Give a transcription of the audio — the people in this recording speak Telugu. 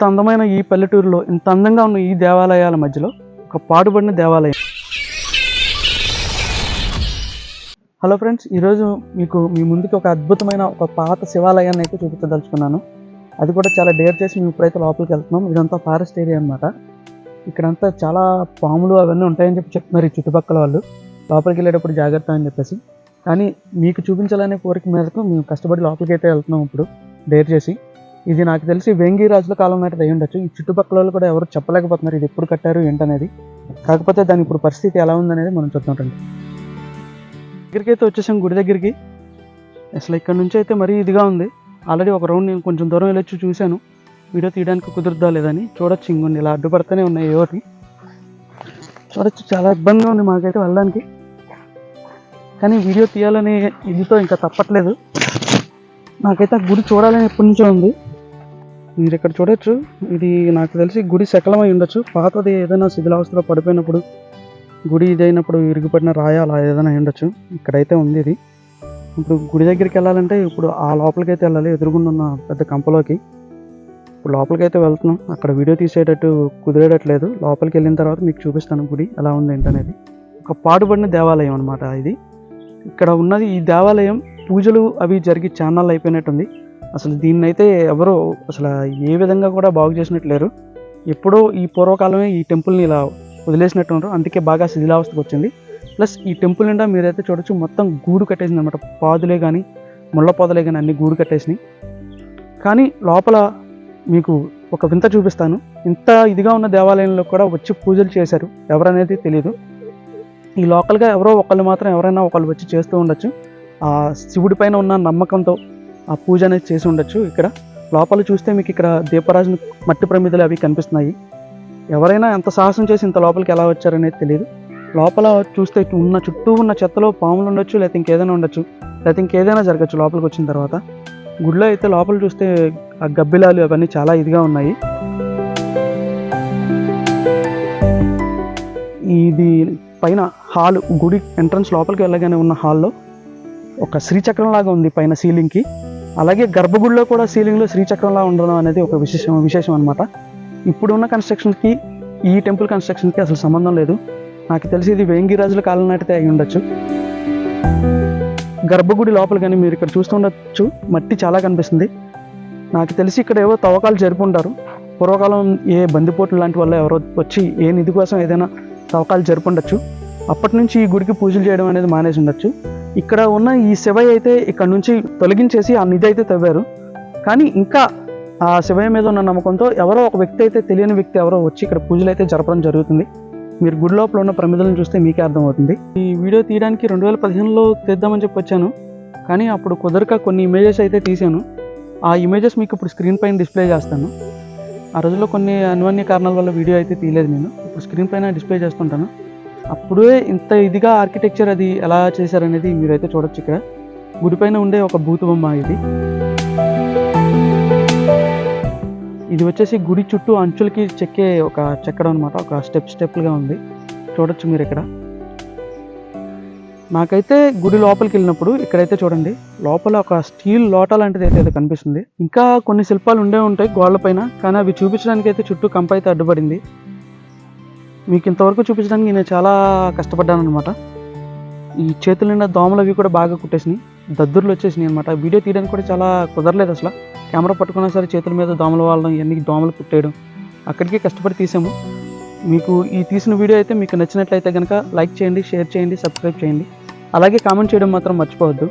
ఇంత అందమైన ఈ పల్లెటూరులో ఇంత అందంగా ఉన్న ఈ దేవాలయాల మధ్యలో ఒక పాడుబడిన దేవాలయం. హలో ఫ్రెండ్స్ ఈరోజు మీకు మీ ముందుకి ఒక అద్భుతమైన ఒక పాత శివాలయాన్ని అయితే చూపించదలుచుకున్నాను. అది కూడా చాలా డేర్ చేసి మేము ఇప్పుడైతే లోపలికి వెళ్తున్నాం. ఇదంతా ఫారెస్ట్ ఏరియా అనమాట ఇక్కడంతా చాలా పాములు అవన్నీ ఉంటాయని చెప్పి చెప్తున్నారు ఈ చుట్టుపక్కల వాళ్ళు. లోపలికి వెళ్ళేటప్పుడు జాగ్రత్త అని చెప్పేసి. కానీ మీకు చూపించాలనే కోరిక మేరకు మేము కష్టపడి లోపలికి అయితే వెళ్తున్నాం ఇప్పుడు డేర్ చేసి. ఇది నాకు తెలిసి వేంగి రాజుల కాలం నాటిది అయి ఉండొచ్చు. ఈ చుట్టుపక్కల వాళ్ళు కూడా ఎవరు చెప్పలేకపోతున్నారు ఇది ఎప్పుడు కట్టారు ఏంటనేది. కాకపోతే దాని ఇప్పుడు పరిస్థితి ఎలా ఉందనేది మనం చూద్దాం దగ్గరికి అయితే వచ్చేసాం గుడి దగ్గరికి. అసలు ఇక్కడ నుంచి అయితే మరీ ఇదిగా ఉంది. ఆల్రెడీ ఒక రౌండ్ నేను కొంచెం దూరం వెళ్ళొచ్చి చూశాను. వీడియో తీయడానికి కుదురుద్దా లేదని చూడొచ్చు ఇంకొన్ని ఇలా అడ్డుపడుతూనే ఉన్నాయి ఏవోటి. చూడొచ్చు చాలా ఇబ్బందిగా ఉంది మాకైతే వెళ్ళడానికి. కానీ వీడియో తీయాలనే ఇదితో ఇంకా తప్పట్లేదు. నాకైతే ఆ గుడి చూడాలని ఎప్పటి నుంచో ఉంది. మీరు ఇక్కడ చూడొచ్చు. ఇది నాకు తెలిసి గుడి శకలమై ఉండొచ్చు. పాతది ఏదైనా శిథిలావస్థలో పడిపోయినప్పుడు గుడి ఇదైనప్పుడు విరిగిపడిన రాయ అలా ఏదైనా అయి ఉండొచ్చు. ఇక్కడైతే ఉంది ఇది. ఇప్పుడు గుడి దగ్గరికి వెళ్ళాలంటే ఇప్పుడు ఆ లోపలికి అయితే వెళ్ళాలి ఎదురుగుండున్న పెద్ద కంపలోకి. ఇప్పుడు లోపలికి అయితే వెళ్తున్నాం. అక్కడ వీడియో తీసేటట్టు కుదిరేటట్లేదు. లోపలికి వెళ్ళిన తర్వాత మీకు చూపిస్తాను గుడి ఎలా ఉంది ఏంటనేది. ఒక పాడుబడిన దేవాలయం అనమాట ఇది. ఇక్కడ ఉన్నది ఈ దేవాలయం పూజలు అవి జరిగి ఛానల్ అయిపోయినట్టుంది. అసలు దీన్ని అయితే ఎవరో అసలు ఏ విధంగా కూడా బాగు చేసినట్టు లేరు. ఎప్పుడో ఈ పూర్వకాలమే ఈ టెంపుల్ని ఇలా వదిలేసినట్టు ఉన్నారు అందుకే బాగా శిథిలావస్థకు వచ్చింది. ప్లస్ ఈ టెంపుల్ నిండా మీరైతే చూడొచ్చు మొత్తం గూడు కట్టేసింది అనమాట పాదులే కానీ ముళ్ళ పాదులే కానీ అన్ని గూడు కట్టేసినాయి. కానీ లోపల మీకు ఒక వింత చూపిస్తాను. ఇంత ఇదిగా ఉన్న దేవాలయంలో కూడా వచ్చి పూజలు చేశారు. ఎవరనేది తెలియదు ఈ లోకల్గా ఎవరో ఒకళ్ళు మాత్రం ఎవరైనా ఒకళ్ళు వచ్చి చేస్తూ ఉండొచ్చు. ఆ శివుడి పైన ఉన్న నమ్మకంతో ఆ పూజ అనేది చేసి ఉండొచ్చు. ఇక్కడ లోపల చూస్తే మీకు ఇక్కడ దీపరాజుని మట్టి ప్రమిదలు అవి కనిపిస్తున్నాయి. ఎవరైనా ఎంత సాహసం చేసి ఇంత లోపలికి ఎలా వచ్చారనేది తెలియదు లోపల చూస్తే ఉన్న చుట్టూ ఉన్న చెత్తలో పాములు ఉండొచ్చు లేకపోతే ఇంకేదైనా ఉండొచ్చు లేకపోతే ఇంకేదైనా జరగచ్చు లోపలికి వచ్చిన తర్వాత. గుడిలో అయితే లోపల చూస్తే ఆ గబ్బిలాలు అవన్నీ చాలా ఇదిగా ఉన్నాయి. ఇది పైన హాల్ గుడి ఎంట్రన్స్ లోపలికి వెళ్ళగానే ఉన్న హాల్లో ఒక శ్రీచక్రం లాగా ఉంది పైన సీలింగ్కి. అలాగే గర్భగుడిలో కూడా సీలింగ్లో శ్రీచక్రంలా ఉండడం అనేది ఒక విశేషం విశేషం అనమాట ఇప్పుడున్న కన్స్ట్రక్షన్కి ఈ టెంపుల్ కన్స్ట్రక్షన్కి అసలు సంబంధం లేదు. నాకు తెలిసి ఇది వేంగిరాజుల కాలం నాటితే అయి ఉండొచ్చు. గర్భగుడి లోపల కానీ మీరు ఇక్కడ చూస్తుండొచ్చు. మట్టి చాలా కనిపిస్తుంది. నాకు తెలిసి ఇక్కడ ఏవో తవ్వకాలు జరుపుంటారు. పూర్వకాలం ఏ బందిపోట్లు లాంటి వల్ల ఎవరో వచ్చి ఏ నిధి కోసం ఏదైనా తవ్వకాలు జరుపుండొచ్చు. అప్పటి నుంచి ఈ గుడికి పూజలు చేయడం అనేది మానేసి ఉండొచ్చు. ఇక్కడ ఉన్న ఈ శివయ్య అయితే ఇక్కడ నుంచి తొలగించేసి ఆ నిధి అయితే తవ్వారు. కానీ ఇంకా ఆ శివయ్య మీద ఉన్న నమ్మకంతో ఎవరో ఒక వ్యక్తి అయితే తెలియని వ్యక్తి ఎవరో వచ్చి ఇక్కడ పూజలు అయితే జరపడం జరుగుతుంది. మీరు గుడి లోపల ఉన్న ప్రమిదలను చూస్తే మీకే అర్థమవుతుంది. ఈ వీడియో తీయడానికి రెండు వేల పదిహేనులో తీద్దామని చెప్పి వచ్చాను. కానీ అప్పుడు కుదరక కొన్ని ఇమేజెస్ అయితే తీశాను. ఆ ఇమేజెస్ మీకు ఇప్పుడు స్క్రీన్ పైన డిస్ప్లే చేస్తాను. ఆ రోజుల్లో కొన్ని అనివార్య కారణాల వల్ల వీడియో అయితే తీయలేదు నేను. ఇప్పుడు స్క్రీన్ పైన డిస్ప్లే చేస్తుంటాను. అప్పుడే ఇంత ఇదిగా ఆర్కిటెక్చర్ అది ఎలా చేశారనేది మీరైతే చూడొచ్చు ఇక్కడ. గుడి పైన ఉండే ఒక భూత బొమ్మ ఇది. ఇది వచ్చేసి గుడి చుట్టూ అంచులకి చెక్కే ఒక చెక్కడం అనమాట ఒక స్టెప్ స్టెప్లుగా ఉంది. చూడొచ్చు మీరు ఇక్కడ. నాకైతే గుడి లోపలికి వెళ్ళినప్పుడు ఇక్కడైతే చూడండి లోపల ఒక స్టీల్ లోట లాంటిది అయితే కనిపిస్తుంది. ఇంకా కొన్ని శిల్పాలు ఉండే ఉంటాయి గోడల పైన కానీ అవి చూపించడానికి అయితే చుట్టూ కంప అయితే అడ్డుపడింది. మీకు ఇంతవరకు చూపించడానికి నేను చాలా కష్టపడ్డాను అనమాట ఈ చేతుల నిండా దోమలు అవి కూడా బాగా కుట్టేసినాయి. దద్దుర్లు వచ్చేసినాయి అనమాట వీడియో తీయడానికి కూడా చాలా కుదరలేదు అసలు. కెమెరా పట్టుకున్నా సరే చేతుల మీద దోమలు వాడడం ఇవన్నీ దోమలు కుట్టేయడం అక్కడికే కష్టపడి తీసాము. మీకు ఈ తీసిన వీడియో అయితే మీకు నచ్చినట్లయితే కనుక లైక్ చేయండి షేర్ చేయండి సబ్స్క్రైబ్ చేయండి. అలాగే కామెంట్ చేయడం మాత్రం మర్చిపోవద్దు.